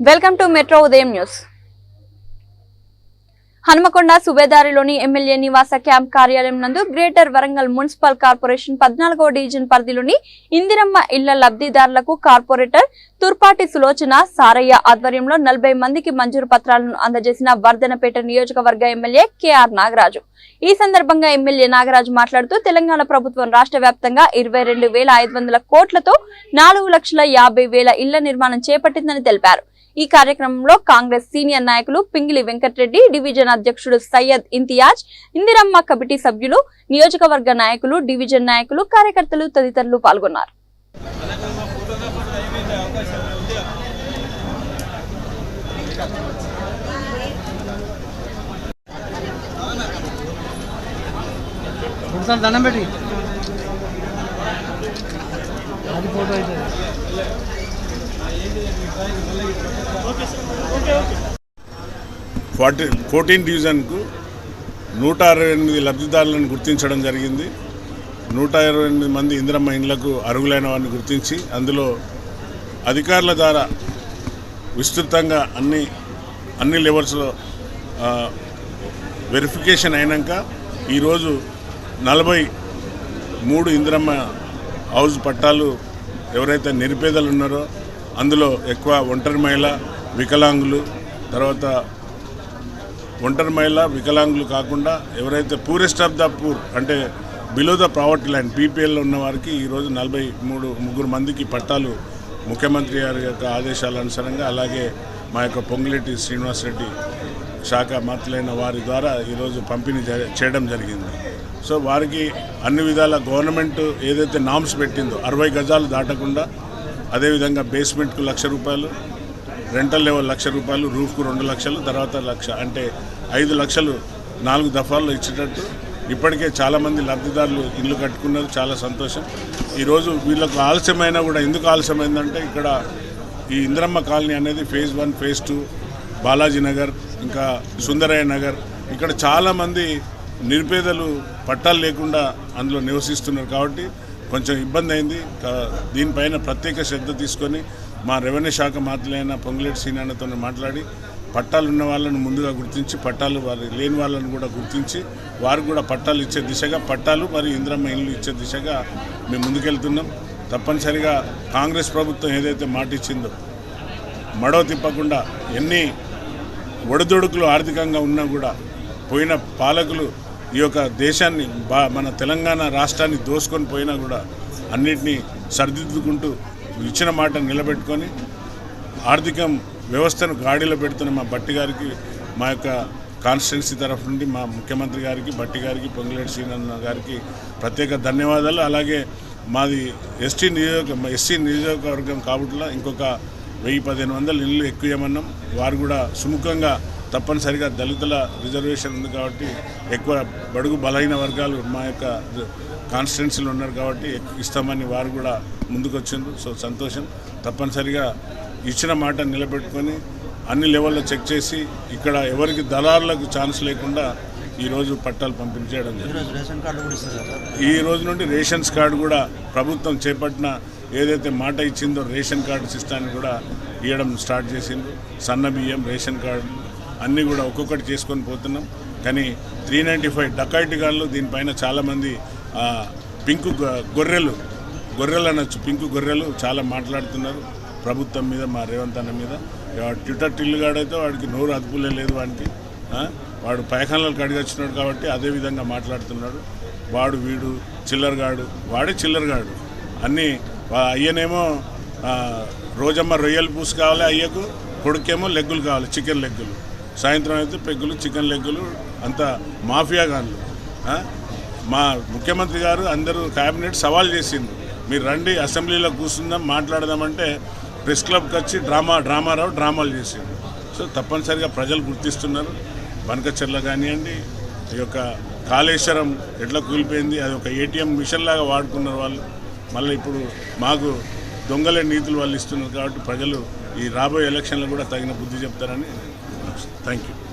Welcome to metro Udayam news. Hanumakonda సుబేదారిలోని MLA నివాస camp కార్యాలయం నందు గ్రేటర్ వరంగల్ మున్సిపల్ కార్పొరేషన్ పద్నాలుగో డివిజన్ పరిధిలోని ఇందిరమ్మ ఇళ్ళ లబ్ధిదారులకు కార్పొరేటర్ తుర్పాటి సులోచన సారయ్య ఆధ్వర్యంలో నలభై మందికి మంజూరు పత్రాలను అందజేసిన వర్ధనపేట నియోజకవర్గ ఎమ్మెల్యే కెఆర్ నాగరాజు. ఈ సందర్భంగా ఎమ్మెల్యే నాగరాజు మాట్లాడుతూ తెలంగాణ ప్రభుత్వం రాష్ట్ర వ్యాప్తంగా ఇరవై రెండు వేల ఐదు వందల కోట్లతో నాలుగు లక్షల యాభై వేల ఇళ్ళ నిర్మాణం చేపట్టిందని తెలిపారు. ఈ కార్యక్రమంలో కాంగ్రెస్ సీనియర్ నాయకులు పింగిలి వెంకటరెడ్డి డివిజన్ అధ్యక్షుడు సయ్యద్ ఇంతియాజ్ ఇందిరమ్మ కమిటీ సభ్యులు నియోజకవర్గ నాయకులు డివిజన్ నాయకులు కార్యకర్తలు తదితరులు పాల్గొన్నారు. ఒకసారి దండం పెట్టి. అది ఫోటో అయితే. ఫార్టీ ఫోర్టీన్ డివిజన్కు నూట అరవై ఎనిమిది లబ్ధిదారులను గుర్తించడం జరిగింది. నూట ఇరవై ఎనిమిది మంది ఇందిరమ్మ ఇండ్లకు అర్హులైన వారిని గుర్తించి అందులో అధికారుల ద్వారా విస్తృతంగా అన్ని అన్ని లెవెల్స్లో వెరిఫికేషన్ అయినాక ఈరోజు నలభై మూడు ఇందిరమ్మ హౌస్ పట్టాలు ఎవరైతే నిరుపేదలు ఉన్నారో అందులో ఎక్కువ ఒంటరి మహిళ వికలాంగులు తర్వాత ఒంటరి మహిళ వికలాంగులు కాకుండా ఎవరైతే పూరెస్ట్ ఆఫ్ ద పూర్ అంటే బిలో ద ప్రావర్టీ లైన్ పీపీఎల్లో ఉన్న వారికి ఈరోజు నలభై మూడు ముగ్గురు మందికి పట్టాలు ముఖ్యమంత్రి గారి యొక్క ఆదేశాల అనుసారంగా అలాగే మా యొక్క పొంగులేటి శ్రీనివాసరెడ్డి శాఖ మంత్రులైన వారి ద్వారా ఈరోజు పంపిణీ జరి- చేయడం జరిగింది. సో వారికి అన్ని విధాల గవర్నమెంట్ ఏదైతే నామ్స్ పెట్టిందో అరవై గజాలు దాటకుండా అదేవిధంగా బేస్మెంట్కు లక్ష రూపాయలు రెంటల్ లెవెల్ లక్ష రూపాయలు రూఫ్కు రెండు లక్షలు తర్వాత లక్ష అంటే ఐదు లక్షలు నాలుగు దఫాల్లో ఇచ్చేటట్టు. ఇప్పటికే చాలామంది లబ్ధిదారులు ఇల్లు కట్టుకున్నారు చాలా సంతోషం. ఈరోజు వీళ్ళకు ఆలస్యమైనా కూడా ఎందుకు ఆలస్యమైందంటే ఇక్కడ ఈ ఇంద్రమ్మ కాలనీ అనేది phase one phase two Balaji Nagar ఇంకా సుందరయ్య నగర్. ఇక్కడ చాలామంది నిరుపేదలు పట్టాలు లేకుండా అందులో నివసిస్తున్నారు కాబట్టి కొంచెం ఇబ్బంది అయింది దీనిపైన ప్రత్యేక శ్రద్ధ తీసుకొని మా రెవెన్యూ శాఖ మాత్రులైన పొంగులేటి సీనాన్నతో మాట్లాడి పట్టాలు ఉన్న వాళ్ళను ముందుగా గుర్తించి పట్టాలు వారి లేని వాళ్ళను కూడా గుర్తించి వారికి కూడా పట్టాలు ఇచ్చే దిశగా పట్టాలు మరియు ఇంద్రమ్మ ఇల్లు ఇచ్చే దిశగా మేము ముందుకెళ్తున్నాం. తప్పనిసరిగా కాంగ్రెస్ ప్రభుత్వం ఏదైతే మాట ఇచ్చిందో మడవ తిప్పకుండా ఎన్ని ఒడిదొడుకులు ఆర్థికంగా ఉన్నా కూడా పోయిన పాలకులు ఈ యొక్క దేశాన్ని బా మన తెలంగాణ రాష్ట్రాన్ని దోసుకొని పోయినా కూడా అన్నిటినీ సరిదిద్దుకుంటూ ఇచ్చిన మాట నిలబెట్టుకొని ఆర్థికం వ్యవస్థను గాడిలో పెడుతున్న మా బట్టి గారికి మా యొక్క కాన్స్టిట్యున్సీ తరఫు నుండి మా ముఖ్యమంత్రి గారికి బట్టి గారికి పొంగులేటి శ్రీనన్న గారికి ప్రత్యేక ధన్యవాదాలు. అలాగే మాది ఎస్టీ నియోజక ఎస్సీ నియోజకవర్గం కాబట్టి ఇంకొక వెయ్యి పదిహేను వందల ఎక్కువ చేయమన్నాం వారు కూడా సుముఖంగా తప్పనిసరిగా దళితుల రిజర్వేషన్ ఉంది కాబట్టి ఎక్కువ బడుగు బలహీన వర్గాలు మా యొక్క కాన్స్టిట్యున్సీలో ఉన్నారు కాబట్టి ఇస్తామని వారు కూడా ముందుకు వచ్చిండ్రు సో సంతోషం. తప్పనిసరిగా ఇచ్చిన మాట నిలబెట్టుకొని అన్ని లెవెల్లో చెక్ చేసి ఇక్కడ ఎవరికి దళారులకు ఛాన్స్ లేకుండా ఈరోజు పట్టాలు పంపిణీ చేయడం జరిగింది ఈ రోజు నుండి రేషన్స్ కార్డు కూడా ప్రభుత్వం చేపట్టిన ఏదైతే మాట ఇచ్చిందో రేషన్ కార్డు సిస్టాన్ని కూడా ఇవ్వడం స్టార్ట్ చేసిండ్రు. సన్న బియ్యం రేషన్ కార్డు అన్నీ కూడా ఒక్కొక్కటి చేసుకొని పోతున్నాం. కానీ త్రీ నైంటీ ఫైవ్ డకాయిటీ గాళ్ళు దీనిపైన చాలామంది పింకు గొర్రెలు గొర్రెలు అనొచ్చు పింకు గొర్రెలు చాలా మాట్లాడుతున్నారు. ప్రభుత్వం మీద మా రేవంత్ అన్న మీద. ఇక ట్విట్టర్ టిల్లుగాడైతే వాడికి నోరు అదుపులే లేదు వానికి. వాడు పైఖానాలకు అడిగొచ్చినాడు కాబట్టి అదే విధంగా మాట్లాడుతున్నాడు. వాడు వీడు చిల్లరగాడు వాడే చిల్లరగాడు. అన్నీ అయ్యనేమో రోజమ్మ రొయ్యలు పూసు కావాలి అయ్యకు కొడుకేమో లెగ్గులు కావాలి చికెన్ లెగ్గులు. సాయంత్రం అయితే పెగ్గులు చికెన్ లెగ్గులు అంత మాఫియా గాన్లు. మా ముఖ్యమంత్రి గారు అందరూ క్యాబినెట్ సవాల్ చేసిండ్రు మీరు రండి అసెంబ్లీలో కూర్చుందాం మాట్లాడదామంటే ప్రెస్ క్లబ్కి వచ్చి డ్రామా డ్రామారావు డ్రామాలు చేసింది సో తప్పనిసరిగా ప్రజలు గుర్తిస్తున్నారు. బనకచెర్ల కానివ్వండి ఈ యొక్క కాళేశ్వరం ఎట్లా కూలిపోయింది అది ఒక ఏటీఎం మిషన్ లాగా వాడుకున్నారు వాళ్ళు. మళ్ళీ ఇప్పుడు మాకు దొంగల నీతులు వాళ్ళు ఇస్తున్నారు కాబట్టి ప్రజలు ఈ రాబోయే ఎలక్షన్లు కూడా తగిన బుద్ధి చెప్తారని Thank you.